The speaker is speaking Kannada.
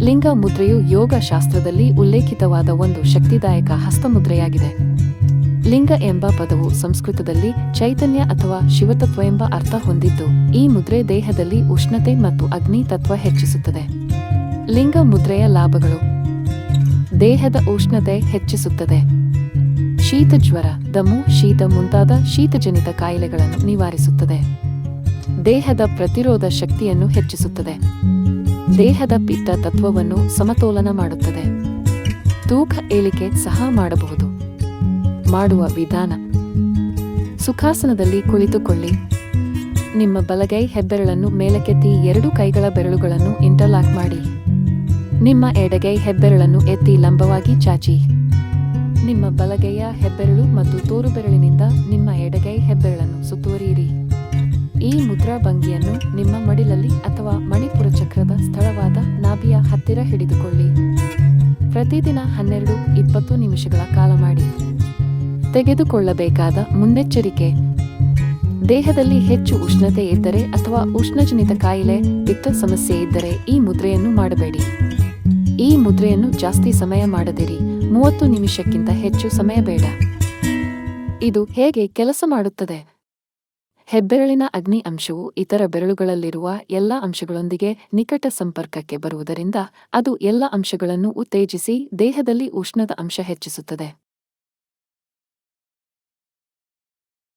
ಲಿಂಗ ಮುದ್ರೆಯು ಯೋಗ ಶಾಸ್ತ್ರದಲ್ಲಿ ಉಲ್ಲೇಖಿತವಾದ ಒಂದು ಶಕ್ತಿದಾಯಕ ಹಸ್ತಮುದ್ರೆಯಾಗಿದೆ. ಲಿಂಗ ಎಂಬ ಪದವು ಸಂಸ್ಕೃತದಲ್ಲಿ ಚೈತನ್ಯ ಅಥವಾ ಶಿವತತ್ವ ಎಂಬ ಅರ್ಥ ಹೊಂದಿದ್ದು, ಈ ಮುದ್ರೆ ದೇಹದಲ್ಲಿ ಉಷ್ಣತೆ ಮತ್ತು ಅಗ್ನಿ ತತ್ವ ಹೆಚ್ಚಿಸುತ್ತದೆ. ಲಿಂಗ ಮುದ್ರೆಯ ಲಾಭಗಳು. ದೇಹದ ಉಷ್ಣತೆ ಹೆಚ್ಚಿಸುತ್ತದೆ. ಶೀತ ಜ್ವರ, ದಮು, ಶೀತ ಮುಂತಾದ ಶೀತಜನಿತ ಕಾಯಿಲೆಗಳನ್ನು ನಿವಾರಿಸುತ್ತದೆ. ದೇಹದ ಪ್ರತಿರೋಧ ಶಕ್ತಿಯನ್ನು ಹೆಚ್ಚಿಸುತ್ತದೆ. ದೇಹದ ಪಿತ್ತ ತತ್ವವನ್ನು ಸಮತೋಲನ ಮಾಡುತ್ತದೆ. ತೂಕ ಏಳಿಕೆ ಸಹ ಮಾಡಬಹುದು. ಮಾಡುವ ವಿಧಾನ. ಸುಖಾಸನದಲ್ಲಿ ಕುಳಿತುಕೊಳ್ಳಿ. ನಿಮ್ಮ ಬಲಗೈ ಹೆಬ್ಬೆರಳನ್ನು ಮೇಲಕ್ಕೆತ್ತಿ ಎರಡು ಕೈಗಳ ಬೆರಳುಗಳನ್ನು ಇಂಟರ್ಲಾಕ್ ಮಾಡಿ. ನಿಮ್ಮ ಎಡಗೈ ಹೆಬ್ಬೆರಳನ್ನು ಎತ್ತಿ ಲಂಬವಾಗಿ ಚಾಚಿ. ನಿಮ್ಮ ಬಲಗೈಯ ಹೆಬ್ಬೆರಳು ಮತ್ತು ತೋರು ಬೆರಳಿನಿಂದ ನಿಮ್ಮ ಎಡಗೈ ಹೆಬ್ಬೆರಳನ್ನು ಸುತ್ತುವರಿಯಿರಿ. ಈ ಮುದ್ರಾ ಭಂಗಿಯನ್ನು ನಿಮ್ಮ ಮಡಿಲಲ್ಲಿ ಅಥವಾ ಮಣಿಪುರ ನಾಭಿಯ ಹತ್ತಿರ ಹಿಡಿದುಕೊಳ್ಳಿ. ಪ್ರತಿದಿನ ಹನ್ನೆರಡು ಇಪ್ಪತ್ತು ನಿಮಿಷಗಳ ಕಾಲ ಮಾಡಿ. ತೆಗೆದುಕೊಳ್ಳಬೇಕಾದ ಮುನ್ನೆಚ್ಚರಿಕೆ. ದೇಹದಲ್ಲಿ ಹೆಚ್ಚು ಉಷ್ಣತೆ ಇದ್ದರೆ ಅಥವಾ ಉಷ್ಣಜನಿತ ಕಾಯಿಲೆ, ಪಿತ್ತ ಸಮಸ್ಯೆ ಇದ್ದರೆ ಈ ಮುದ್ರೆಯನ್ನು ಮಾಡಬೇಡಿ. ಈ ಮುದ್ರೆಯನ್ನು ಜಾಸ್ತಿ ಸಮಯ ಮಾಡದಿರಿ. ಮೂವತ್ತು ನಿಮಿಷಕ್ಕಿಂತ ಹೆಚ್ಚು ಸಮಯ ಬೇಡ. ಇದು ಹೇಗೆ ಕೆಲಸ ಮಾಡುತ್ತದೆ? ಹೆಬ್ಬೆರಳಿನ ಅಗ್ನಿ ಅಂಶವು ಇತರ ಬೆರಳುಗಳಲ್ಲಿರುವ ಎಲ್ಲ ಅಂಶಗಳೊಂದಿಗೆ ನಿಕಟ ಸಂಪರ್ಕಕ್ಕೆ ಬರುವುದರಿಂದ ಅದು ಎಲ್ಲ ಅಂಶಗಳನ್ನು ಉತ್ತೇಜಿಸಿ ದೇಹದಲ್ಲಿ ಉಷ್ಣದ ಅಂಶ ಹೆಚ್ಚಿಸುತ್ತದೆ.